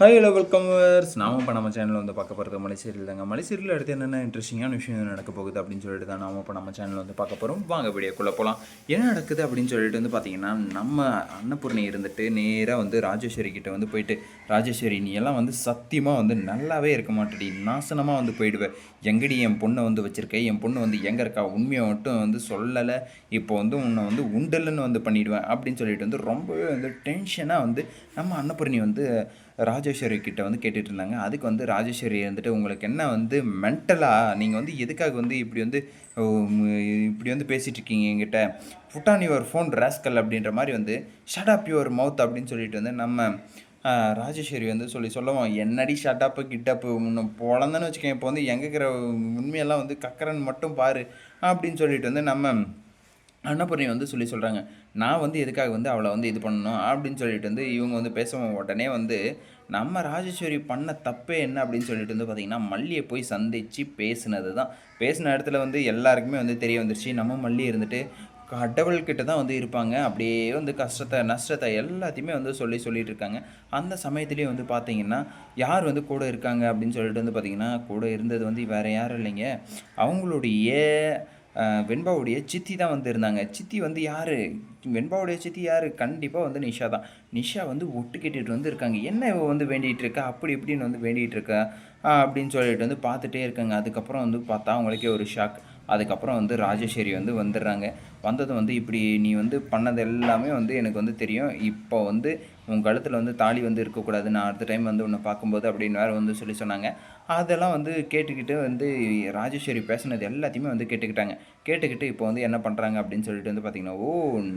Hi hello welcome verse நாம இப்போ நம்ம சேனலில் வந்து பார்க்க போகிறது மலைசீரியல் தாங்க மலைசீரியல் அடுத்து என்னென்ன இன்ட்ரெஸ்டிங்கான விஷயம் நடக்க போகுது அப்படின்னு சொல்லிட்டு தான் நாம இப்போ நம்ம சேனலில் வந்து பார்க்க போகிறோம் வாங்க வீடியோக்குள்ளே போகலாம் என்ன நடக்குது அப்படின்னு சொல்லிட்டு வந்து பார்த்தீங்கன்னா நம்ம அன்னபூர்ணி இருந்துட்டு நேராக வந்து ராஜேஸ்வரி கிட்ட வந்து போயிட்டு ராஜேஸ்வரி நீ எல்லாம் வந்து சத்தியமாக வந்து நல்லாவே இருக்க மாட்டேடி. நாசனமாக வந்து போயிடுவேன் எங்கடி என் பொண்ணை வந்து வச்சுருக்கேன் என் பொண்ணு வந்து எங்கே இருக்கா? உண்மையை மட்டும் வந்து சொல்லலை. இப்போ வந்து உன்னை வந்து உண்டல்னு வந்து பண்ணிவிடுவேன் அப்படின்னு சொல்லிட்டு வந்து ரொம்பவே வந்து டென்ஷனாக வந்து நம்ம அன்னபூர்ணி வந்து ராஜேஸ்வரி கிட்ட வந்து கேட்டுட்டு இருந்தாங்க அதுக்கு வந்து ராஜேஸ்வரி வந்துட்டு உங்களுக்கு என்ன வந்து மென்டலாக நீங்கள் வந்து எதுக்காக வந்து இப்படி வந்து இப்படி வந்து பேசிகிட்டு இருக்கீங்க என்கிட்ட புட்டான் யுவர் ஃபோன் ராஸ்கல் அப்படின்ற மாதிரி வந்து ஷட் அப் யுவர் மவுத் அப்படின்னு சொல்லிட்டு வந்து நம்ம ராஜேஸ்வரி வந்து சொல்லி சொல்லுவோம் என்னடி ஷட் அப்பு கிட்டப்பு இன்னும் பொழந்தன்னு வச்சுக்கேன் இப்போ வந்து எங்கே இருக்கிற உண்மையெல்லாம் வந்து கக்கரன் மட்டும் பாரு அப்படின்னு சொல்லிட்டு வந்து நம்ம அன்னபூர்ணி வந்து சொல்லி சொல்கிறாங்க நான் வந்து எதுக்காக வந்து அவளை வந்து இது பண்ணணும்? அப்படின்னு சொல்லிட்டு வந்து இவங்க வந்து பேச உடனே வந்து நம்ம ராஜேஸ்வரி பண்ண தப்பே என்ன? அப்படின்னு சொல்லிட்டு வந்து பார்த்திங்கன்னா மல்லியை போய் சந்தித்து பேசினது தான் பேசின இடத்துல வந்து எல்லாருக்குமே வந்து தெரிய வந்துருச்சு. நம்ம மல்லி இருந்துட்டு கடவுள்கிட்ட தான் வந்து இருப்பாங்க. அப்படியே வந்து கஷ்டத்தை நஷ்டத்தை எல்லாத்தையுமே வந்து சொல்லி சொல்லிட்டு இருக்காங்க. அந்த சமயத்துலேயே வந்து பார்த்தீங்கன்னா யார் வந்து கூட இருக்காங்க அப்படின்னு சொல்லிட்டு வந்து பார்த்திங்கன்னா கூட இருந்தது வந்து வேறு யாரும் இல்லைங்க. அவங்களுடைய வெண்பாவுடைய சித்தி தான் வந்து இருந்தாங்க. சித்தி வந்து யார்? வெண்பாவுடைய சித்தி யார்? கண்டிப்பாக வந்து நிஷா தான். நிஷா வந்து ஒட்டு கேட்டுட்டு வந்து இருக்காங்க. என்ன இவ வந்து வேண்டிகிட்டு இருக்கா? அப்படி இப்படின்னு வந்து வேண்டிகிட்டு இருக்கா? அப்படின்னு சொல்லிட்டு வந்து பார்த்துட்டே இருக்காங்க. அதுக்கப்புறம் வந்து பார்த்தா அவங்களுக்கே ஒரு ஷாக் அதுக்கப்புறம் வந்து ராஜேஸ்வரி வந்து வந்துடுறாங்க. வந்தது வந்து இப்படி நீ வந்து பண்ணது எல்லாமே வந்து எனக்கு வந்து தெரியும். இப்போ வந்து உன் கழுத்தில் வந்து தாலி வந்து இருக்கக்கூடாது. நான் அடுத்த டைம் வந்து உன்னை பார்க்கும்போது அப்படின்னு வேறு வந்து சொல்லி சொன்னாங்க. அதெல்லாம் வந்து கேட்டுக்கிட்டு வந்து ராஜேஸ்வரி பேசுனது எல்லாத்தையுமே வந்து கேட்டுக்கிட்டாங்க. கேட்டுக்கிட்டு இப்போ வந்து என்ன பண்ணுறாங்க அப்படின்னு சொல்லிட்டு வந்து பார்த்தீங்கன்னா ஓ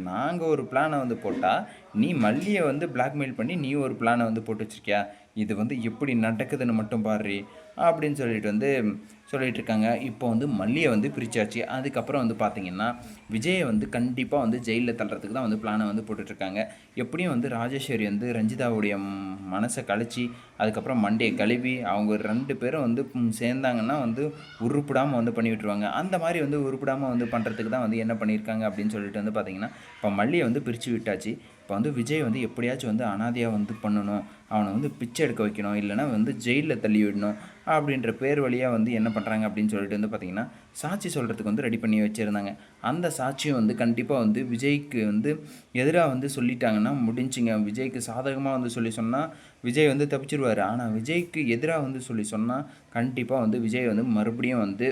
நாங்கள் ஒரு பிளானை வந்து போட்டால் நீ மல்லியை வந்து பிளாக்மெயில் பண்ணி நீ ஒரு பிளானை வந்து போட்டு வச்சுருக்கியா? இது வந்து எப்படி நடக்குதுன்னு மட்டும் பாரு. அப்படின்னு சொல்லிட்டு வந்து சொல்லிகிட்ருக்காங்க இப்போ வந்து மல்லியை வந்து பிரிச்சாச்சு. அதுக்கப்புறம் வந்து பார்த்திங்கன்னா விஜய் வந்து கண்டிப்பாக வந்து ஜெயிலில் தள்ளுறதுக்கு தான் வந்து பிளானை வந்து போட்டுட்ருக்காங்க. எப்படியும் வந்து ராஜேஸ்வரி வந்து ரஞ்சிதாவுடைய மனசை கழிச்சு அதுக்கப்புறம் மண்டையை கழுவி அவங்க ரெண்டு பேரும் வந்து சேர்ந்தாங்கன்னா வந்து உருப்பிடாமல் வந்து பண்ணி விட்டுருவாங்க. அந்த மாதிரி வந்து உருப்பிடாமல் வந்து பண்ணுறதுக்கு தான் வந்து என்ன பண்ணியிருக்காங்க அப்படின்னு சொல்லிட்டு வந்து பார்த்திங்கன்னா இப்போ மல்லியை வந்து பிரித்து விட்டாச்சு. இப்போ வந்து விஜய் வந்து எப்படியாச்சும் வந்து அனாதையாக வந்து பண்ணணும் அவனை வந்து பிச்சை எடுக்க வைக்கணும் இல்லைன்னா வந்து ஜெயிலில் தள்ளி விடணும் அப்படின்ற பேர் வழியாக வந்து என்ன பண்ணுறாங்க அப்படின்னு சொல்லிட்டு வந்து பார்த்திங்கன்னா சாட்சி சொல்கிறதுக்கு வந்து ரெடி பண்ணி வச்சுருந்தாங்க. அந்த சாட்சியும் வந்து கண்டிப்பாக வந்து விஜய்க்கு வந்து எதிராக வந்து சொல்லிட்டாங்கன்னா முடிஞ்சுங்க. விஜய்க்கு சாதகமாக வந்து சொல்லி சொன்னால் விஜய் வந்து தப்பிச்சிருவார். ஆனால் விஜய்க்கு எதிராக வந்து சொல்லி சொன்னால் கண்டிப்பாக வந்து விஜய் வந்து மறுபடியும் வந்து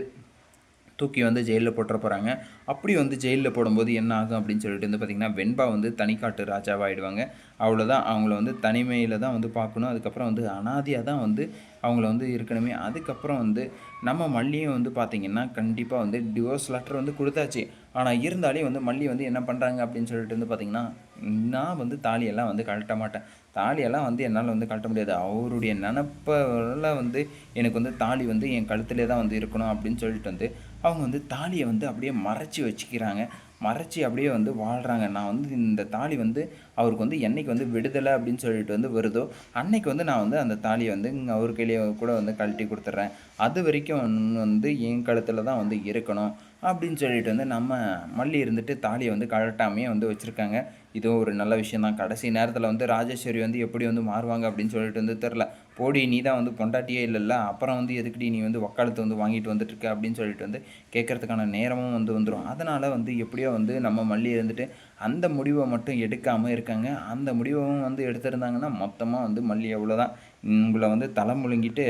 தூக்கி வந்து ஜெயிலில் போட்டுற போகிறாங்க அப்படி வந்து ஜெயிலில் போடும்போது என்ன ஆகும் அப்படின்னு சொல்லிட்டு வந்து பார்த்திங்கன்னா வெண்பா வந்து தனிக்காட்டு ராஜாவாகிடுவாங்க அவ்வளோதான் அவங்கள வந்து தனிமையில் தான் வந்து பார்க்கணும். அதுக்கப்புறம் வந்து அனாதியாக தான் வந்து அவங்கள வந்து இருக்கணுமே. அதுக்கப்புறம் வந்து நம்ம மல்லியும் வந்து பார்த்திங்கன்னா கண்டிப்பாக வந்து டிவோர்ஸ் லெட்டர் வந்து கொடுத்தாச்சு. ஆனால் இருந்தாலே வந்து மல்லி வந்து என்ன பண்ணுறாங்க அப்படின்னு சொல்லிட்டு வந்து பார்த்திங்கன்னா நான் வந்து தாலியெல்லாம் வந்து கழட்ட மாட்டேன். தாலியெல்லாம் வந்து என்னால் வந்து கழட்ட முடியாது. அவருடைய நினப்பில் வந்து எனக்கு வந்து தாலி வந்து என் கழுத்துலேயே தான் வந்து இருக்கணும் அப்படின்னு சொல்லிட்டு வந்து அவங்க வந்து தாலியை வந்து அப்படியே மறைச்சி வச்சுக்கிறாங்க. மறைச்சி அப்படியே வந்து வாழ்கிறாங்க நான் வந்து இந்த தாலி வந்து அவருக்கு வந்து என்னைக்கு வந்து விடுதலை அப்படின்னு சொல்லிட்டு வந்து வருதோ அன்னைக்கு வந்து நான் வந்து அந்த தாலியை வந்து அவர் கையிலேயே கூட வந்து கழட்டி கொடுத்துட்றேன். அது வரைக்கும் வந்து என் கழுத்தில் தான் வந்து இருக்கணும். அப்படின்னு சொல்லிட்டு வந்து நம்ம மல்லி இருந்துட்டு தாலியை வந்து கழட்டாமையே வந்து வச்சுருக்காங்க. இதுவும் ஒரு நல்ல விஷயம் தான். கடைசி நேரத்தில் வந்து ராஜேஸ்வரி வந்து எப்படி வந்து மாறுவாங்க அப்படின்னு சொல்லிட்டு வந்து தெரில போடி நீ தான் வந்து பொண்டாட்டியே இல்லைல்ல. அப்புறம் வந்து எதுக்குடி நீ வந்து வக்காலத்தை வந்து வாங்கிட்டு வந்துட்டுருக்க அப்படின்னு சொல்லிட்டு வந்து கேட்கறதுக்கான நேரமும் வந்து வந்துடும் அதனால் வந்து எப்படியோ வந்து நம்ம மல்லி இருந்துட்டு அந்த முடிவை மட்டும் எடுக்காமல் இருக்காங்க. அந்த முடிவும் வந்து எடுத்திருந்தாங்கன்னா மொத்தமாக வந்து மல்லி அவ்வளோதான் உங்களை வந்து தலை முழுங்கிட்டு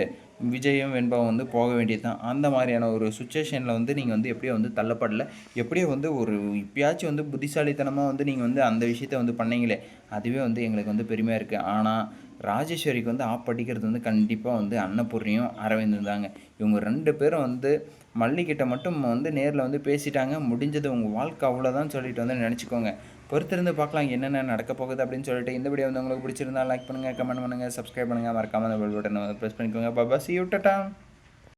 விஜயும் வெண்பாவும் வந்து போக வேண்டியது தான் அந்த மாதிரியான ஒரு சுச்சுவேஷனில் வந்து நீங்கள் வந்து எப்படியோ வந்து தள்ளப்படல. எப்படியோ வந்து ஒரு இப்பயாச்சும் வந்து புத்திசாலித்தனமாக வந்து நீங்கள் வந்து அந்த விஷயத்த வந்து பண்ணீங்களே. அதுவே வந்து எங்களுக்கு வந்து பெருமையாக இருக்குது ஆனால் ராஜேஸ்வரிக்கு வந்து ஆப் அடிக்கிறது வந்து கண்டிப்பாக வந்து அன்னபூர்ணியும் அரவிந்தும் தாங்க. இவங்க ரெண்டு பேரும் வந்து மல்லிக்கிட்ட மட்டும் வந்து நேரில் வந்து பேசிட்டாங்க. முடிஞ்சது உங்கள் வாழ்க்கை அவ்வளோதான் சொல்லிட்டு வந்து நினச்சிக்கோங்க. பொறுத்திருந்து பார்க்கலாம் என்னென்ன நடக்க போகுது அப்படின்னு சொல்லிட்டு இந்த வீடியோ வந்து உங்களுக்கு பிடிச்சிருந்தா லைக் பண்ணுங்கள் கமெண்ட் பண்ணுங்கள் சப்ஸ்கிரைப் பண்ணுங்கள் மறக்காமல் அந்த பெல் பட்டனை ப்ரெஸ் பண்ணிக்கோங்க. Baba C you